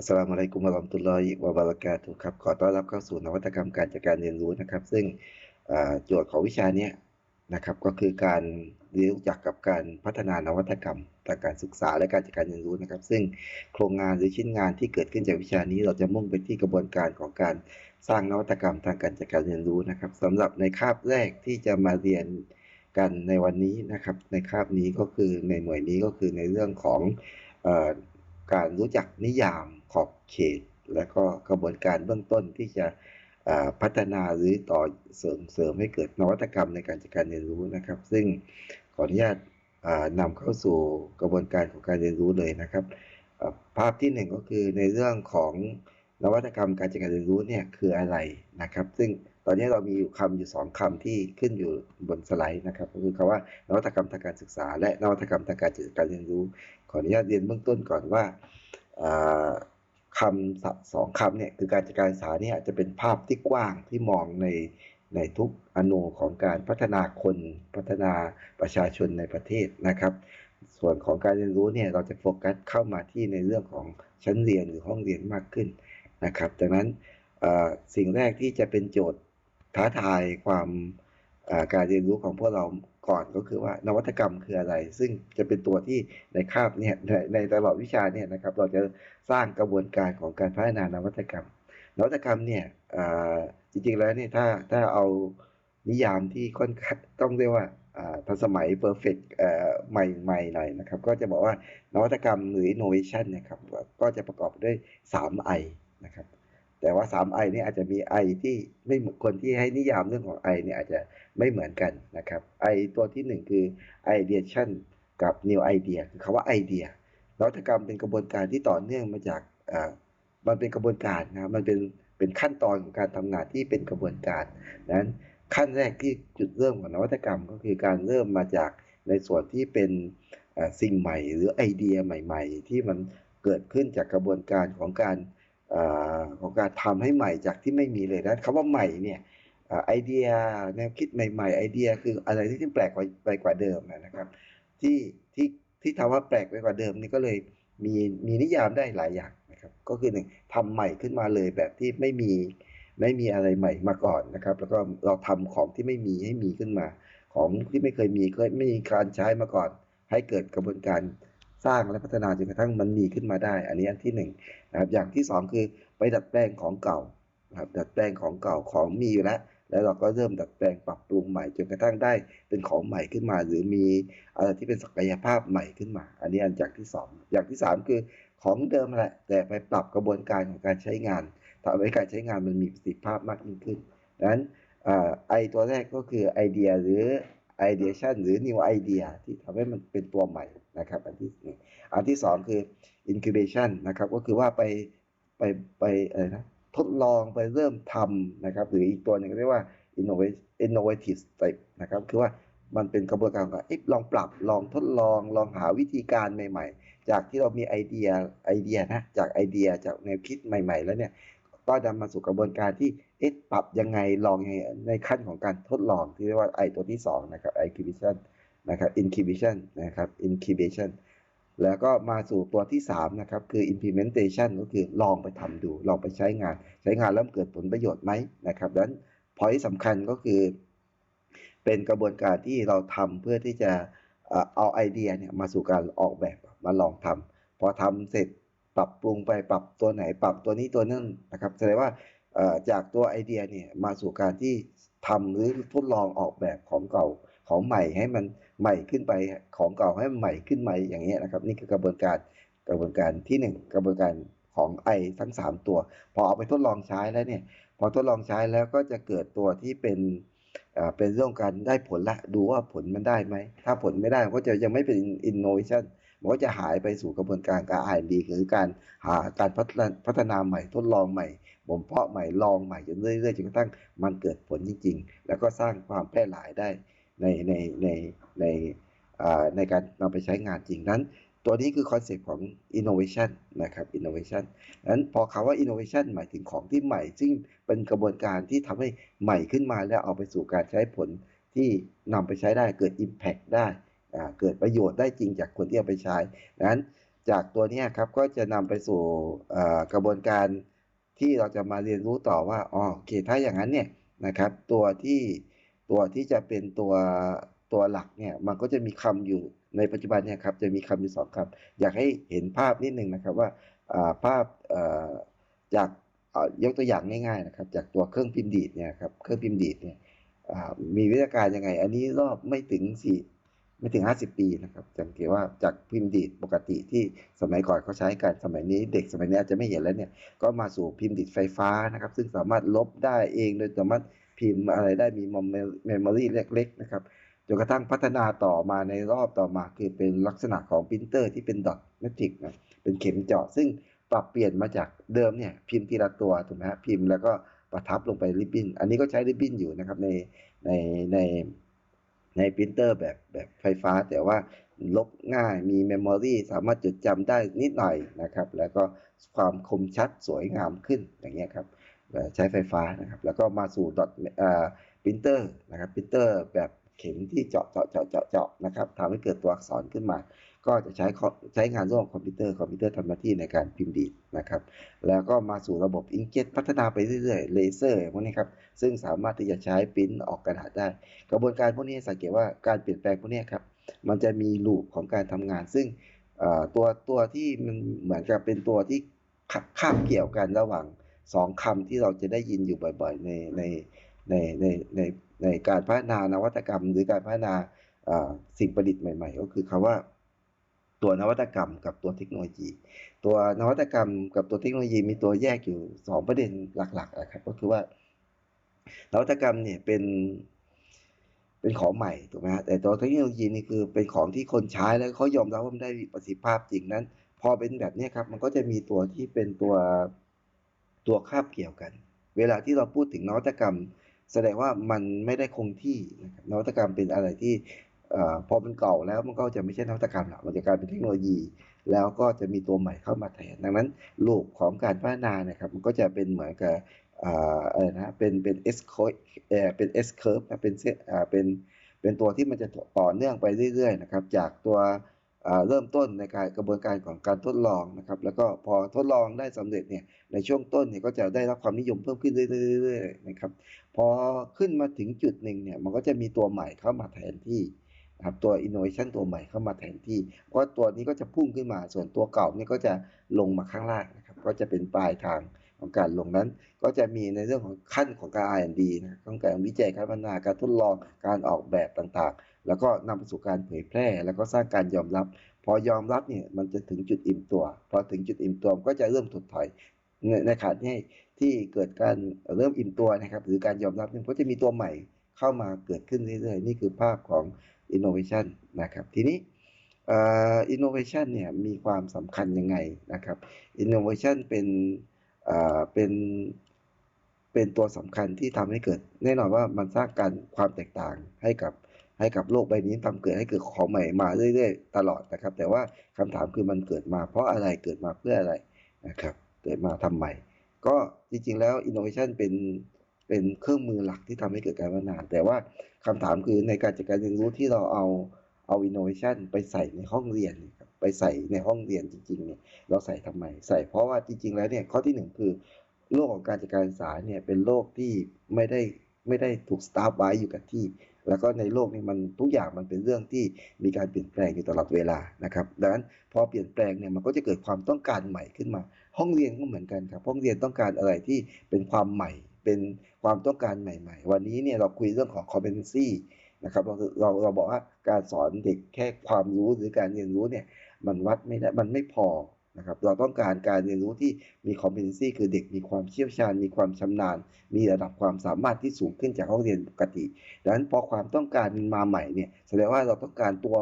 อัสสลามุอะลัยกุมะเรมตุลลอฮิวะบะเราะกาตุครับ ขอต้อนรับเข้าสู่นวัตกรรมการจัดการเรียนรู้นะครับ ซึ่งโจทย์ของวิชานี้นะครับ ก็คือการเรียนรู้จักกับการพัฒนานวัตกรรมทางการศึกษาและการจัดการเรียนรู้นะครับ ซึ่งโครงงานหรือชิ้นงานที่เกิดขึ้นจากวิชานี้เราจะมุ่งไปที่กระบวนการของการสร้างนวัตกรรมทางการจัดการเรียนรู้นะครับสำหรับในคาบแรกที่จะมาเรียนกันในวันนี้นะครับ ในคาบนี้ก็คือในหน่วยนี้ก็คือในเรื่องของการรู้จักนิยาม ขอบเขต และก็กระบวนการเบื้องต้นที่จะพัฒนาหรือต่อเสริมเสริมให้เกิดนวัตกรรมในการจัดการเรียนรู้นะครับ ซึ่งขออนุญาตอ่านำเข้าสู่กระบวนการของการเรียนรู้เลยนะครับ ภาพที่หนึ่งก็คือในเรื่องของนวัตกรรมการจัดการเรียนรู้เนี่ยคืออะไรนะครับ ซึ่งตอนนี้เรามีอยู่คำอยู่สองคำที่ขึ้นอยู่บนสไลด์นะครับ ก็คือคำว่านวัตกรรมทางการศึกษา และนวัตกรรมทางการจัดการเรียนรู้ ขออนุญาตเรียนเบื้องต้นก่อนว่า คำศัพท์สองคำเนี่ยคือการจัดการศึกษาเนี่ยจะเป็นภาพที่กว้างที่มองในในทุกอนูของการพัฒนาคนพัฒนาประชาชนในประเทศนะครับ ส่วนของการเรียนรู้เนี่ยเราจะโฟกัสเข้ามาที่ในเรื่องของชั้นเรียนหรือห้องเรียนมากขึ้นนะครับดังนั้นสิ่งแรกที่จะเป็นโจทย์ท้าทายความการเรียนรู้ของพวกเรา ก่อนก็คือว่านวัตกรรมคืออะไร ซึ่งจะเป็นตัวที่ในคาบเนี่ยในในตลอดวิชาเนี่ยนะครับเราจะสร้างกระบวนการของการพัฒนานวัตกรรม นวัตกรรมเนี่ยอ่าจริงๆแล้วเนี่ยถ้าถ้าเอานิยามที่ค่อนข้างต้องเรียกว่าอ่าทันสมัย perfect เอ่อใหม่ๆหน่อยนะครับก็จะบอกว่านวัตกรรมหรือ innovation เนะครับก็จะประกอบด้วย 3 I นะครับ แต่ว่า 3 I เนี่ยอาจจะมี I ที่ไม่เหมือนคนที่ให้นิยามเรื่องของ I เนี่ยอาจจะไม่เหมือนกันนะครับ I ตัวที่ 1 คือ ideation กับ new idea คือคำว่าไอเดียนวัตกรรมเป็นกระบวนการที่ต่อเนื่องมาจากอ่ามันเป็นกระบวนการนะบมันเป็นเป็นขั้นตอนของการทำงานที่เป็นกระบวนการนั้นขั้นแรกที่จุดเริ่มของนวัตกรรมก็คือการเริ่มมาจากในส่วนที่เป็นอ่าสิ่งใหม่ หรือไอเดียใหม่ ๆ ที่มันเกิดขึ้นจากกระบวนการของการ ของการทำให้ใหม่จากที่ไม่มีเลยนะคำว่าใหม่เนี่ยอไอเดียแนวคิดใหม่ๆ ไอเดียคืออะไรที่แปลกกว่าไปกว่าเดิมนะครับ ที่ที่ที่ทำว่าแปลกไปกว่าเดิมนี่ก็เลยมีมีนิยามได้หลายอย่างนะครับ ก็คือหนึ่งทำใหม่ขึ้นมาเลยแบบที่ไม่มีไม่มีอะไรใหม่มาก่อนนะครับ แล้วก็เราทำของที่ไม่มีให้มีขึ้นมา ของที่ไม่เคยมีเคยไม่มีการใช้มาก่อน ให้เกิดกระบวนการ สร้างและพัฒนาจนกระทั่งมันมีขึ้นมาได้ อันนี้อันที่หนึ่งนะครับอย่างที่สองคือไปดัดแปลงของเก่านะครับดัดแปลงของเก่าของมีอยู่แล้วแล้วเราก็เริ่มดัดแปลงปรับปรุงใหม่จนกระทั่งได้เป็นของใหม่ขึ้นมา หรือมีอะไรที่เป็นศักยภาพใหม่ขึ้นมา อันนี้อันอย่างที่สองอย่างที่สามคือของเดิมแหละแต่ไปปรับกระบวนการของการใช้งานทำให้การใช้งานมันมีประสิทธิภาพมากยิ่งขึ้นดังนั้นไอตัวแรกก็คือไอเดียหรือ ideation หรือ new idea ที่ทำให้มันเป็นตัวใหม่นะครับอันที่หนึ่งอันที่สองคือ incubation นะครับก็คือว่าไปไปไปอะไรนะทดลองไปเริ่มทำนะครับหรืออีกตัวหนึ่งเรียกว่า innovative step นะครับคือว่ามันเป็นกระบวนการของการเอ๊ลองปรับลองทดลองลองหาวิธีการใหม่ ๆ จากที่เรามีไอเดียไอเดียนะจากไอเดียจากแนวคิดใหม่ ๆ แล้วเนี่ยก็นำมาสู่กระบวนการที่ เอ๊ะปรับยังไงลองยังไงในขั้นของการทดลองที่เรียกว่าไอตัวที่สองนะครับ incubation นะครับ incubation นะครับ incubation แล้วก็มาสู่ตัวที่3นะครับคือ implementation ก็คือลองไปทำดู ลองไปใช้งาน ใช้งานแล้วเกิดผลประโยชน์ไหมนะครับดังนั้น point สำคัญก็คือ เป็นกระบวนการที่เราทำเพื่อที่จะเอาไอเดียเนี่ยมาสู่การออกแบบมาลองทำพอทำเสร็จปรับปรุงไปปรับตัวไหนปรับตัวนี้ตัวนั้นนะครับแสดงว่า จากตัวไอเดียเนี่ยมาสู่การที่ทำหรือทดลองออกแบบของเก่าของใหม่ให้มันใหม่ขึ้นไปของเก่าให้มันใหม่ขึ้นมาอย่างเงี้ยนะครับ นี่คือกระบวนการกระบวนการที่หนึ่งกระบวนการของไอทั้งสามตัว พอเอาไปทดลองใช้แล้วเนี่ยพอทดลองใช้แล้วก็จะเกิดตัวที่เป็นเป็นเรื่องการได้ผลละดูว่าผลมันได้ไหม ถ้าผลไม่ได้ก็จะยังไม่เป็น innovation มันก็จะหายไปสู่กระบวนการการ R&D คือการหาการพัฒนาพัฒนาใหม่ทดลองใหม่บ่มเพาะใหม่ลองใหม่จนเรื่อยๆจนกระทั่งมันเกิดผลจริง ๆ แล้วก็สร้างความแพร่หลายได้ในในในในในการนำไปใช้งานจริงนั้น ตัวนี้คือคอนเซ็ปต์ของ innovation นะครับ innovation นั้นพอคำว่า innovation หมายถึงของที่ใหม่ ซึ่งเป็นกระบวนการที่ทำให้ใหม่ขึ้นมาแล้วเอาไปสู่การใช้ผลที่นำไปใช้ได้เกิด impact ได้ เกิดประโยชน์ได้จริงจากคนที่เอาไปใช้นั้นจากตัวนี้ครับก็จะนำไปสู่กระบวนการที่เราจะมาเรียนรู้ต่อว่าอ๋อโอเคถ้าอย่างนั้นเนี่ยนะครับ ตัวที่ตัวที่จะเป็นตัวตัวหลักเนี่ยมันก็จะมีคำอยู่ในปัจจุบันเนี่ยครับจะมีคำอยู่สองคำอยากให้เห็นภาพนิดนึงนะครับว่าภาพจากยกตัวอย่างง่ายๆนะครับ จากตัวเครื่องพิมพ์ดีดเนี่ยครับเครื่องพิมพ์ดีดเนี่ยมีวิธีการยังไง อันนี้รอบไม่ถึงสี่ ไม่ถึง 50 ปีนะครับสังเกตว่าจากพิมพ์ดีดปกติที่สมัยก่อนเขาใช้กันสมัยนี้เด็กสมัยนี้อาจจะไม่เห็นแล้วเนี่ยก็มาสู่พิมพ์ดีดไฟฟ้านะครับ ซึ่งสามารถลบได้เองโดยสามารถพิมพ์อะไรได้มีเมมโมรีเล็ก ๆ นะครับจนกระทั่งพัฒนาต่อมาในรอบต่อมาคือเป็นลักษณะของปรินเตอร์ที่เป็นดอทเมทริกนะเป็นเข็มเจาะ ซึ่งปรับเปลี่ยนมาจากเดิมเนี่ยพิมพ์ทีละตัวถูกไหมฮะพิมพ์แล้วก็ประทับลงไปริบบิ้น อันนี้ก็ใช้ริบบิ้นอยู่นะครับในในใน ในปรินเตอร์แบบแบบไฟฟ้า แต่ว่าลบง่ายมีเมมโมรีสามารถจดจำได้นิดหน่อยนะครับ แล้วก็ความคมชัดสวยงามขึ้นอย่างเงี้ยครับใช้ไฟฟ้านะครับ แล้วก็มาสู่ดอทอ่าปรินเตอร์นะครับปรินเตอร์แบบเข็มที่เจาะเจาะเจาะเจาะนะครับทำให้เกิดตัวอักษรขึ้นมา ก็จะใช้ใช้งานร่วมคอมพิวเตอร์คอมพิวเตอร์ทำหน้าที่ในการพิมพ์ดีดนะครับ แล้วก็มาสู่ระบบอิงเจ็ตพัฒนาไปเรื่อยๆเลเซอร์พวกนี้ครับซึ่งสามารถที่จะใช้ปริ้นออกกระดาษได้ กระบวนการพวกนี้สังเกตว่าการเปลี่ยนแปลงพวกนี้ครับมันจะมีลูปของการทำงาน ซึ่งตัวตัวที่มันเหมือนกับเป็นตัวที่คาบเกี่ยวกันระหว่างสองคำที่เราจะได้ยินอยู่บ่อยๆในในในในในในการพัฒนานวัตกรรม หรือการพัฒนาสิ่งประดิษฐ์ใหม่ ๆ ก็คือคำว่า ตัวนวัตกรรมกับตัวเทคโนโลยี ตัวนวัตกรรมกับตัวเทคโนโลยีมีตัวแยกอยู่ 2 ประเด็นหลักๆนะครับก็คือว่านวัตกรรมเนี่ยเป็นเป็นของใหม่ถูกไหมฮะแต่ตัวเทคโนโลยีนี่คือเป็นของที่คนใช้แล้วเขายอมรับว่ามันได้ประสิทธิภาพจริงนั้น พอเป็นแบบนี้ครับมันก็จะมีตัวที่เป็นตัวตัวคาบเกี่ยวกัน เวลาที่เราพูดถึงนวัตกรรม แสดงว่ามันไม่ได้คงที่นะครับนวัตกรรมเป็นอะไรที่ พอมันเก่าแล้วมันก็จะไม่ใช่นวัตกรรมหรอกมันจะกลายเป็นเทคโนโลยี แล้วก็จะมีตัวใหม่เข้ามาแทนดังนั้นลูกของการพัฒนานะครับมันก็จะเป็นเหมือนกับอะไรนะเป็นเป็น S curve เป็น S curve นะเป็นเป็นเป็นตัวที่มันจะต่อเนื่องไปเรื่อยๆนะครับจากตัวเริ่มต้นในการกระบวนการของการทดลองนะครับแล้วก็พอทดลองได้สำเร็จเนี่ยในช่วงต้นเนี่ยก็จะได้รับความนิยมเพิ่มขึ้นเรื่อยๆนะครับพอขึ้นมาถึงจุดหนึ่งเนี่ยมันก็จะมีตัวใหม่เข้ามาแทนที่ ครับตัว innovation ตัวใหม่เข้ามาแทนที่ เพราะตัวนี้ก็จะพุ่งขึ้นมา ส่วนตัวเก่านี่ก็จะลงมาข้างล่างนะครับ ก็จะเป็นปลายทางของการลงนั้น ก็จะมีในเรื่องของขั้นของการ R&D นะของการวิจัยการพัฒนา การทดลอง การออกแบบต่างๆ แล้วก็นำไปสู่การเผยแพร่ แล้วก็สร้างการยอมรับ พอยอมรับเนี่ยมันจะถึงจุดอิ่มตัว พอถึงจุดอิ่มตัวก็จะเริ่มถดถอยในในขณะที่ที่เกิดการเริ่มอิ่มตัวนะครับ หรือการยอมรับเนี่ยก็จะมีตัวใหม่เข้ามาเกิดขึ้นเรื่อยๆ นี่คือภาพของ innovation นะครับ ทีนี้ innovation เนี่ยมีความสำคัญยังไงนะครับ innovation เป็นเป็นเป็นตัวสำคัญที่ทำให้เกิด แน่นอนว่ามันสร้างการความแตกต่างให้กับให้กับโลกใบนี้ทำเกิดให้เกิดของใหม่มาเรื่อยๆ ตลอดนะครับ แต่ว่าคำถามคือมันเกิดมาเพราะอะไรเกิดมาเพื่ออะไรนะครับ เกิดมาทำใหม่ก็จริงๆแล้ว innovation เป็น เป็นเครื่องมือหลักที่ทำให้เกิดการพัฒนา แต่ว่าคำถามคือในการจัดการเรียนรู้ที่เราเอาเอา innovation ไปใส่ในห้องเรียนไปใส่ในห้องเรียนจริงๆเนี่ยเราใส่ทำไม ใส่เพราะว่าจริง ๆ แล้วเนี่ยข้อที่หนึ่งคือ โลกของการจัดการศึกษาเนี่ยเป็นโลกที่ไม่ได้ไม่ได้ถูกสตาร์ฟไว้อยู่กับที่ แล้วก็ในโลกนี้มันทุกอย่างมันเป็นเรื่องที่มีการเปลี่ยนแปลงอยู่ตลอดเวลานะครับดังนั้นพอเปลี่ยนแปลงเนี่ยมันก็จะเกิดความต้องการใหม่ขึ้นมา ห้องเรียนก็เหมือนกันครับห้องเรียนต้องการอะไรที่เป็นความใหม่ เป็นความต้องการใหม่ ๆ วันนี้เนี่ยเราคุยเรื่องของ competency นะครับเราเราเราบอกว่าการสอนเด็กแค่ความรู้หรือการเรียนรู้เนี่ยมันวัดไม่ได้มันไม่พอนะครับเราต้องการการเรียนรู้ที่มี competency คือเด็กมีความเชี่ยวชาญ มีความชำนาญ มีระดับความสามารถที่สูงขึ้นจากห้องเรียนปกติ ดังนั้นพอความต้องการมาใหม่เนี่ยแสดงว่าเราต้องการตัว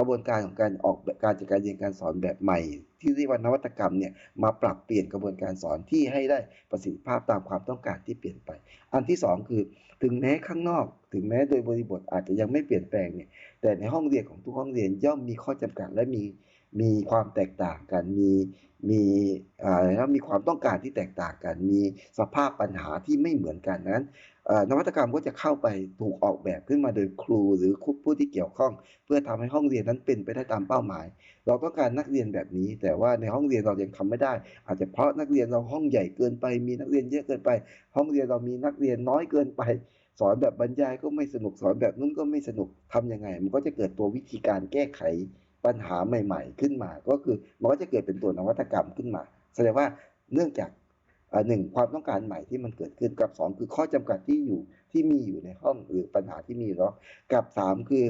ระบวนการของการออกการจัดการเรียนการสอนแบบใหม่ ที่เรียกว่านวัตกรรมเนี่ยมาปรับเปลี่ยนกระบวนการสอนที่ให้ได้ประสิทธิภาพตามความต้องการที่เปลี่ยนไป อันที่ 2 คือ ถึงแม้ข้างนอก ถึงแม้โดยบริบทอาจจะยังไม่เปลี่ยนแปลงเนี่ยแต่ในห้องเรียนของทุกห้องเรียนย่อมมีข้อจำกัดและมี มีความแตกต่างกัน มีมีอ่าแล้วมีความต้องการที่แตกต่างกัน มีสภาพปัญหาที่ไม่เหมือนกันดังนั้นนวัตกรรมก็จะเข้าไปถูกออกแบบขึ้นมาโดยครูหรือผู้ที่เกี่ยวข้อง เพื่อทำให้ห้องเรียนนั้นเป็นไปได้ตามเป้าหมาย เราต้องการนักเรียนแบบนี้ แต่ว่าในห้องเรียนเรายังทำไม่ได้ อาจจะเพราะนักเรียนเราห้องใหญ่เกินไป มีนักเรียนเยอะเกินไป ห้องเรียนเรามีนักเรียนน้อยเกินไป สอนแบบบรรยายก็ไม่สนุกสอนแบบนู้นก็ไม่สนุกทำยังไง มันก็จะเกิดตัววิธีการแก้ไข ปัญหาใหม่ ๆ ขึ้นมา ก็คือมันก็จะเกิดเป็นตัวนวัตกรรมขึ้นมา แสดงว่าเนื่องจากหนึ่งความต้องการใหม่ที่มันเกิดขึ้นกับสองคือข้อจำกัดที่อยู่ที่มีอยู่ในห้องหรือปัญหาที่มีเนาะกับสามคือ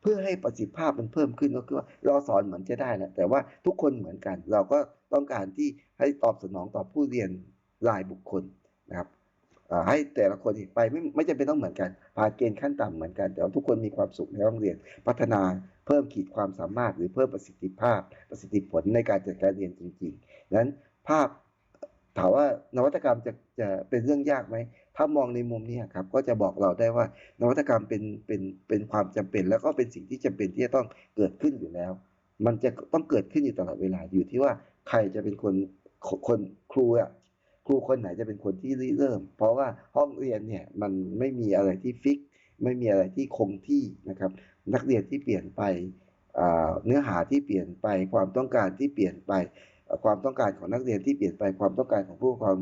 เพื่อให้ประสิทธิภาพมันเพิ่มขึ้นก็คือว่าเราสอนเหมือนจะได้นะแต่ว่าทุกคนเหมือนกัน เราก็ต้องการที่ให้ตอบสนองต่อผู้เรียนรายบุคคลนะครับ ให้แต่ละคนไปไม่ไม่จำเป็นต้องเหมือนกันผ่านเกณฑ์ขั้นต่ำเหมือนกัน แต่ว่าทุกคนมีความสุขในห้องเรียน พัฒนาเพิ่มขีดความสามารถหรือเพิ่มประสิทธิภาพ ประสิทธิผลในการจัดการเรียนจริงๆนั้นภาพถามว่านวัตกรรมจะจะเป็นเรื่องยากไหม ถ้ามองในมุมนี้ครับ ก็จะบอกเราได้ว่านวัตกรรมเป็นเป็นเป็นความจำเป็น แล้วก็เป็นสิ่งที่จำเป็นที่จะต้องเกิดขึ้นอยู่แล้ว มันจะต้องเกิดขึ้นอยู่ตลอดเวลาอยู่ที่ว่าใครจะเป็นคนคนครูอะ ครูคนไหนจะเป็นคนที่ริเริ่ม เพราะว่าห้องเรียนเนี่ยมันไม่มีอะไรที่ฟิก ไม่มีอะไรที่คงที่นะครับ นักเรียนที่เปลี่ยนไปเนื้อหาที่เปลี่ยนไปความต้องการที่เปลี่ยนไป ความต้องการของนักเรียนที่เปลี่ยนไปความต้องการของผู้ปกครอง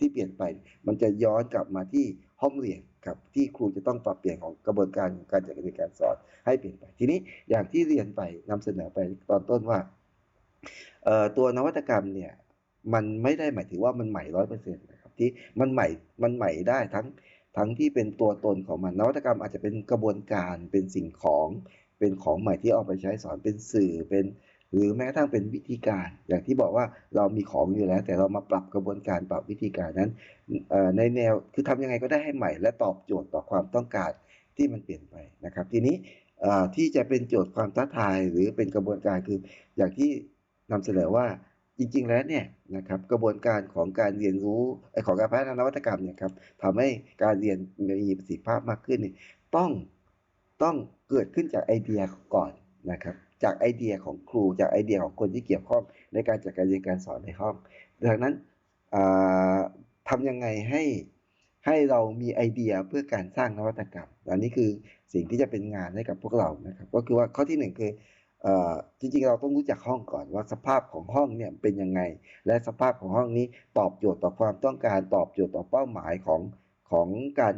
ที่เปลี่ยนไป มันจะย้อนกลับมาที่ห้องเรียนครับที่ครูจะต้องปรับเปลี่ยนของกระบวนการของการจัดการเรียนการสอนให้เปลี่ยนไป ทีนี้อย่างที่เรียนไปนำเสนอไปตอนต้นว่าตัว นวัตกรรมเนี่ย มันไม่ได้หมายถึงว่ามันใหม่ร้อยเปอร์เซ็นต์นะครับที่มันใหม่มันใหม่ได้ทั้งทั้งที่เป็นตัวตนของมันนวัตกรรมอาจจะเป็นกระบวนการเป็นสิ่งของเป็นของใหม่ที่เอาไปใช้สอนเป็นสื่อเป็นหรือแม้กระทั่งเป็นวิธีการ อย่างที่บอกว่าเรามีของอยู่แล้ว แต่เรามาปรับกระบวนการปรับวิธีการนั้นในแนวคือทำยังไงก็ได้ให้ใหม่ และตอบโจทย์ต่อความต้องการที่มันเปลี่ยนไปนะครับ ทีนี้ที่จะเป็นโจทย์ความท้าทายหรือเป็นกระบวนการคืออย่างที่นำเสนอว่า จริงๆ แล้วเนี่ยนะครับกระบวนการของการเรียนรู้ของการพัฒนานวัตกรรมเนี่ยครับทำให้การเรียนมีประสิทธิภาพมากขึ้นเนี่ยต้องต้องเกิดขึ้นจากไอเดียก่อนนะครับจากไอเดียของครูจากไอเดียของคนที่เกี่ยวข้องในการจัดการเรียนการสอนในห้อง ดังนั้นอ่าทำยังไงให้ให้เรามีไอเดียเพื่อการสร้างนวัตกรรมอันนี้คือสิ่งที่จะเป็นงานให้กับพวกเรานะครับ ก็คือว่าข้อที่หนึ่งคือ จริงๆเราต้องรู้จักห้องก่อนว่าสภาพของห้องเนี่ยเป็นยังไง และสภาพของห้องนี้ตอบโจทย์ต่อความต้องการตอบโจทย์ต่อเป้าหมายของของการ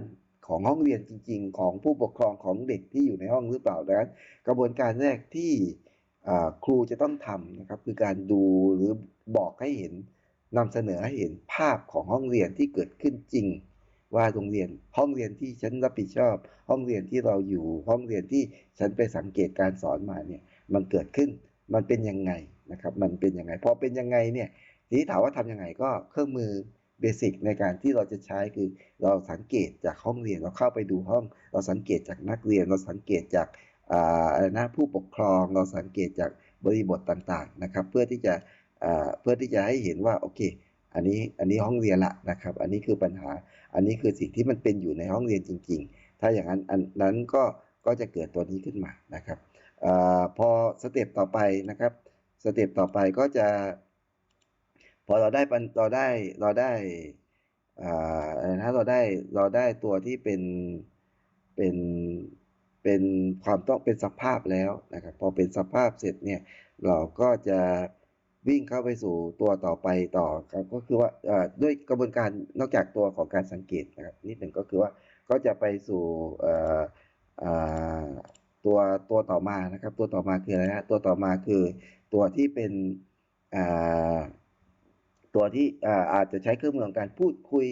ของห้องเรียนจริง ๆ ของผู้ปกครองของเด็กที่อยู่ในห้องหรือเปล่าดังนั้นกระบวนการแรกที่ครูจะต้องทำนะครับคือการดูหรือบอกให้เห็นนำเสนอให้เห็นภาพของห้องเรียนที่เกิดขึ้นจริง ว่าโรงเรียนห้องเรียนที่ฉันรับผิดชอบ ห้องเรียนที่เราอยู่ห้องเรียนที่ฉันไปสังเกตการสอนมาเนี่ย มันเกิดขึ้น มันเป็นยังไงนะครับ มันเป็นยังไง พอเป็นยังไงเนี่ยทีนี้ถามว่าทำยังไงก็เครื่องมือเบสิกในการที่เราจะใช้คือเราสังเกตจากห้องเรียนเราเข้าไปดูห้อง เราสังเกตจากนักเรียน เราสังเกตจากอะไรนะผู้ปกครอง เราสังเกตจากบริบทต่างๆนะครับ เพื่อที่จะเพื่อที่จะให้เห็นว่าโอเค อันนี้อันนี้ห้องเรียนละนะครับ อันนี้คือปัญหา อันนี้คือสิ่งที่มันเป็นอยู่ในห้องเรียนจริง ๆ ถ้าอย่างนั้นอันนั้นก็ก็จะเกิดตัวนี้ขึ้นมานะครับ อพอสเต็ปต่อไปนะครับสเต็ปต่อไปก็จะ พอเราได้เราได้เราได้อ่าอะไรนะเราได้เราได้ตัวที่เป็นเป็นเป็นความต้องเป็นสภาพแล้วนะครับ พอเป็นสภาพเสร็จเนี่ยเราก็จะวิ่งเข้าไปสู่ตัวต่อไปต่อครับก็คือว่าด้วยกระบวนการนอกจากตัวของการสังเกตนะครับนิดหนึ่งก็คือว่าก็จะไปสู่ ตัวตัวต่อมานะครับ ตัวต่อมาคืออะไรฮะตัวต่อมาคือตัวที่เป็นตัวที่อาจจะใช้เครื่องมือของการพูดคุย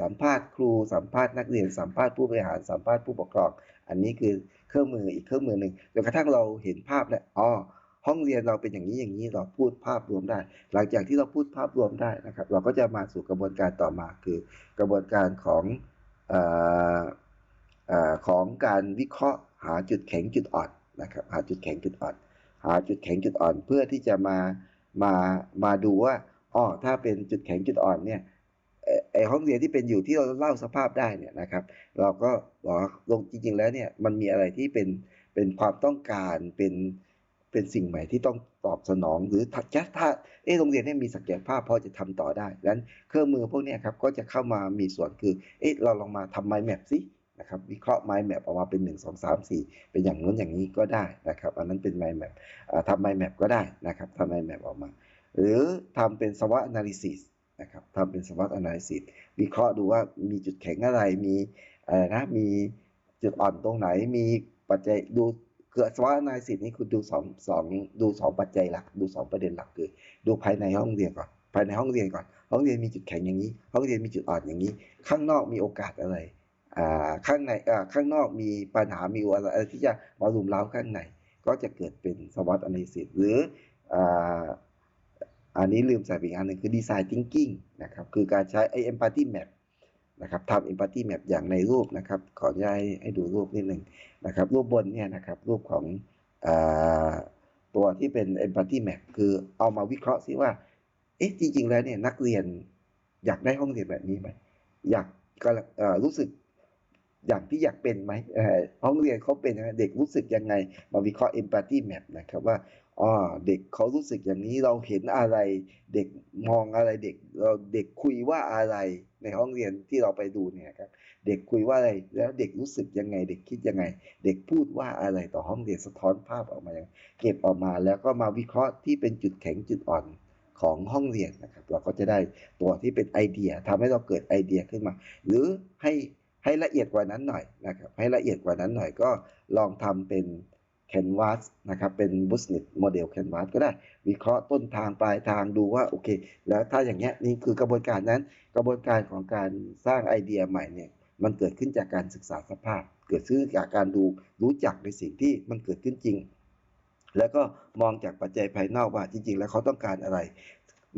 สัมภาษณ์ครูสัมภาษณ์นักเรียนสัมภาษณ์ผู้บริหารสัมภาษณ์ผู้ปกครอง อันนี้คือเครื่องมืออีกเครื่องมือหนึ่งจนกระทั่งเราเห็นภาพแล้วอ๋อห้องเรียนเราเป็นอย่างนี้อย่างนี้เราพูดภาพรวมได้ หลังจากที่เราพูดภาพรวมได้นะครับ เราก็จะมาสู่กระบวนการต่อมาคือกระบวนการของออของการวิเคราะห์ หาจุดแข็งจุดอ่อนนะครับ หาจุดแข็งจุดอ่อน หาจุดแข็งจุดอ่อนเพื่อที่จะมามามาดูว่าอ๋อถ้าเป็นจุดแข็งจุดอ่อนเนี่ยเอ่อไอห้องเรียนที่เป็นอยู่ที่เราเล่าสภาพได้เนี่ยนะครับ เราก็บอกลงจริงๆแล้วเนี่ยมันมีอะไรที่เป็นเป็นความต้องการเป็นเป็นสิ่งใหม่ที่ต้องตอบสนอง หรือถ้าถ้าเอะโรงเรียนเนี่ยมีศักยภาพพอจะทำต่อได้ดังนั้นเครื่องมือพวกนี้ครับก็จะเข้ามามีส่วนคือเอะเราลองมาทำ mind map สิ นะครับวิเคราะห์ mind map ออกมาเป็น 1 2 3 4 เป็นอย่างนู้นอย่างนี้ก็ได้นะครับอันนั้นเป็น mind map ทำ mind map ก็ได้นะครับทำ mind map ออกมา หรือทำเป็น SWOT analysis นะครับทำเป็น SWOT analysis วิเคราะห์ดูว่ามีจุดแข็งอะไรมีอะไรนะมีจุดอ่อนตรงไหนมีปัจจัยดูเกิด SWOT analysis นี่คุณดูสองสองดูสองปัจจัยหลัก ดูสองประเด็นหลักคือ ดูภายในห้องเรียนก่อน ภายในห้องเรียนก่อน ห้องเรียนมีจุดแข็งอย่างนี้ ห้องเรียนมีจุดอ่อนอย่างนี้ ข้างนอกมีโอกาสอะไร ข้างในข้างนอกมีปัญหามีอะไรอะที่จะมารุมเร้าข้างใน ก็จะเกิดเป็น SWOT analysis หรืออันนี้ลืมใส่ไปอีกอันหนึ่งคือ design thinking นะครับคือการใช้ไอ้ empathy map นะครับทำ empathy map อย่างในรูปนะครับ ขออนุญาตให้ดูรูปนิดหนึ่งนะครับ รูปบนเนี่ยนะครับ รูปของอตัวที่เป็น empathy map คือเอามาวิเคราะห์ซิว่า เอ๊ะ จริง ๆ แล้วเนี่ยนักเรียนอยากได้ห้องเรียนแบบนี้ไหม อยากรู้สึก อย่างที่อยากเป็นไหมห้องเรียนเขาเป็นยังไงเด็กรู้สึกยังไง มาวิเคราะห์ empathy map นะครับว่าอ๋อเด็กเขารู้สึกอย่างนี้เราเห็นอะไร เด็กมองอะไรเด็กเราเด็กคุยว่าอะไรในห้องเรียนที่เราไปดูเนี่ยครับเด็กคุยว่าอะไรแล้วเด็กรู้สึกยังไง เด็กคิดยังไง เด็กพูดว่าอะไรต่อห้องเรียนสะท้อนภาพออกมาอย่างเก็บออกมาแล้วก็มาวิเคราะห์ที่เป็นจุดแข็งจุดอ่อนของห้องเรียนนะครับ เราก็จะได้ตัวที่เป็นไอเดียทำให้เราเกิดไอเดียขึ้นมา หรือให้ ให้ละเอียดกว่านั้นหน่อยนะครับให้ละเอียดกว่านั้นหน่อยก็ลองทำเป็น Canvas นะครับเป็น Business Model Canvas ก็ได้ วิเคราะห์ต้นทางปลายทางดูว่าโอเค แล้วถ้าอย่างเงี้ยนี่คือกระบวนการนั้นกระบวนการของการสร้างไอเดียใหม่เนี่ยมันเกิดขึ้นจากการศึกษาสภาพ เกิดขึ้นจากการดูรู้จักในสิ่งที่มันเกิดขึ้นจริง แล้วก็มองจากปัจจัยภายนอกว่าจริง ๆ แล้วเขาต้องการอะไร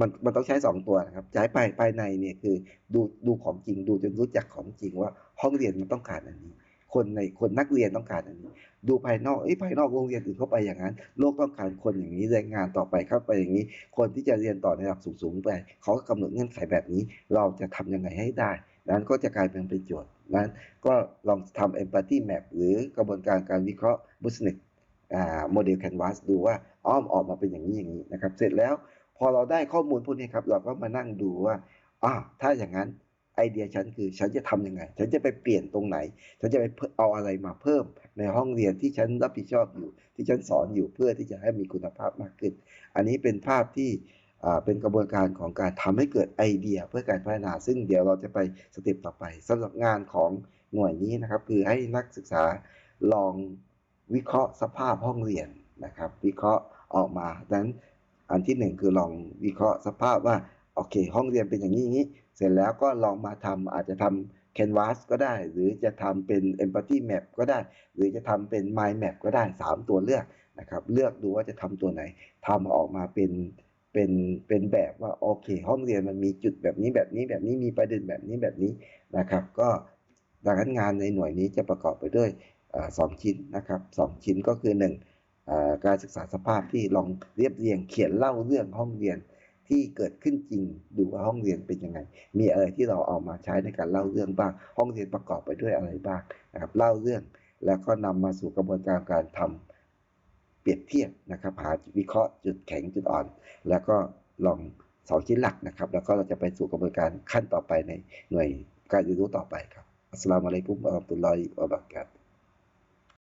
มันมันต้องใช้สองตัวนะครับใช้ภายภายในเนี่ยคือดูดูของจริงดูจนรู้จักของจริงว่า ห้องเรียนมันต้องการอันนี้ คนในคนนักเรียนต้องการอันนี้ ดูภายนอกเอ้ภายนอกโรงเรียนอื่นเข้าไปอย่างนั้น โลกต้องการคนอย่างนี้แรงงานต่อไปเข้าไปอย่างนี้ คนที่จะเรียนต่อในระดับสูงๆไปเขาก็กำหนดเงื่อนไขแบบนี้ เราจะทำยังไงให้ได้ นั้นก็จะกลายเป็นประโยชน์นั้นก็ลองทำ empathy map หรือกระบวนการการวิเคราะห์ business อ่า model canvas ดูว่าอ้อมออกมาเป็นอย่างนี้อย่างนี้นะครับ เสร็จแล้วพอเราได้ข้อมูลพวกนี้ครับ เราก็มานั่งดูว่าอ่าถ้าอย่างนั้น อเดียฉันคือ ฉันจะทำยังไง ฉันจะไปเปลี่ยนตรงไหน ฉันจะไปเอาอะไรมาเพิ่ม ในห้องเรียนที่ฉันรับผิดชอบอยู่ ที่ฉันสอนอยู่เพื่อที่จะให้มีคุณภาพมากขึ้น อันนี้เป็นภาพที่เป็นกระบวนการของการทำให้เกิดไอเดียเพื่อการพัฒนา ซึ่งเดี๋ยวเราจะไปสเต็ปต่อไปสำหรับงานของหน่วยนี้นะครับ คือให้นักศึกษาลองวิเคราะห์สภาพห้องเรียนนะครับ วิเคราะห์ออกมาดังนั้นอันที่หนึ่งคือลองวิเคราะห์สภาพว่าโอเค ห้องเรียนเป็นอย่างนี้อย่างนี้ เสร็จแล้วก็ลองมาทำอาจจะทำ Canvas ก็ได้ หรือจะทำเป็น Empathy Map ก็ได้ หรือจะทำเป็น Mind Map ก็ได้ 3 ตัวเลือกนะครับเลือกดูว่าจะทำตัวไหนทำออกมาเป็นเป็นเป็นแบบว่าโอเค ห้องเรียนมันมีจุดแบบนี้แบบนี้แบบนี้มีประเด็นแบบนี้แบบนี้นะครับ ก็ดังนั้นงานในหน่วยนี้จะประกอบไปด้วยอสองชิ้นนะครับสองชิ้นก็คือหนึ่งอ่าการศึกษาสภาพที่ลองเรียบเรียงเขียนเล่าเรื่องห้องเรียน ที่เกิดขึ้นจริงดูว่าห้องเรียนเป็นยังไง มีอะไรที่เราเอามาใช้ในการเล่าเรื่องบ้าง ห้องเรียนประกอบไปด้วยอะไรบ้างนะครับเล่าเรื่อง แล้วก็นำมาสู่กระบวนการการทำเปรียบเทียบนะครับหาวิเคราะห์จุดแข็งจุดอ่อน แล้วก็ลองสองชิ้นหลักนะครับ แล้วก็เราจะไปสู่กระบวนการขั้นต่อไปในหน่วยการเรียนรู้ต่อไปครับอัสลามุอะลัยกุมวะเราตุลลอฮิวะบะเราะกาตุ